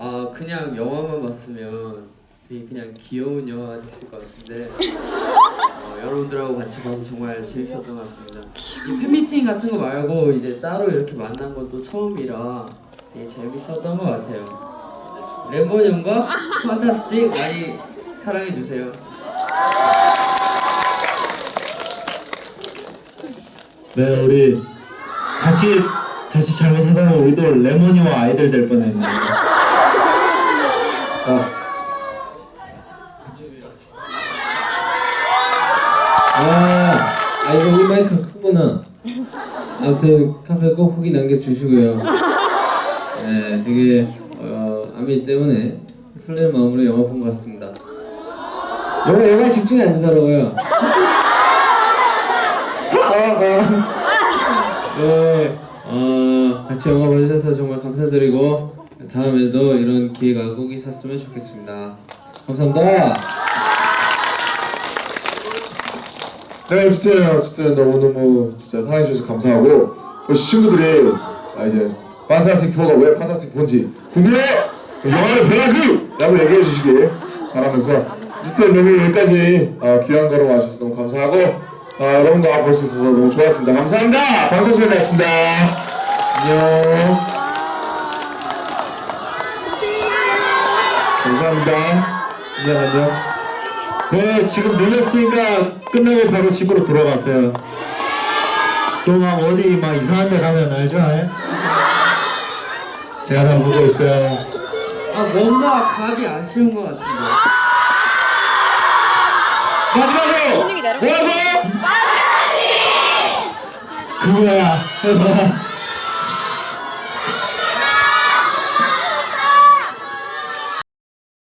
아 그냥 영화만 봤으면 되게 그냥 귀여운 영화가 됐을 것 같은데 어, 여러분들하고 같이 봐서 정말 재밌었던 것 같습니다. 이 팬미팅 같은 거 말고 이제 따로 이렇게 만난 건또 처음이라 되게 재밌었던 것 같아요. 램보 형과 판타스틱 많이 사랑해 주세요. 네, 우리 자칫 자칫 잘못하다가 우리도 레모니와 아이들 될 뻔했네. 아, 아, 아 이거 우리 마이크 크구나. 아무튼 카페 꼭 후기 남겨주시고요. 네, 되게 어, 아미 때문에 설레는 마음으로 영화 본 것 같습니다. 영화 영화 집중이 안 되더라고요. 아, 아. 네, 어, 같이 영화 봐주셔서 정말 감사드리고 다음에도 이런 기회가 꼭 있었으면 좋겠습니다. 감사합니다. 네, 진짜 진짜 너무너무 진짜 사랑해주셔서 감사하고 우리 친구들이 아, 이제 판타스틱 4가 왜 판타스틱 4인지 궁금해? 영화를 보라고! 라고 얘기해 주시길 바라면서 어쨌든 오늘 여기까지 어, 귀한 걸음 와주셔서 너무 감사하고 어, 여러분과 볼 수 있어서 너무 좋았습니다. 감사합니다. 방송소리였습니다. 안녕. 감사합니다. 안녕 안녕. 네, 지금 늦었으니까 끝나고 바로 집으로 돌아가세요. 또 막 어디 막 이상한 데 가면 알죠? 예? 제가 다 보고 있어요. 아 뭔가 각이 아쉬운 것 같은데. 마지막으로 뭐라고? 그거야. 해봐.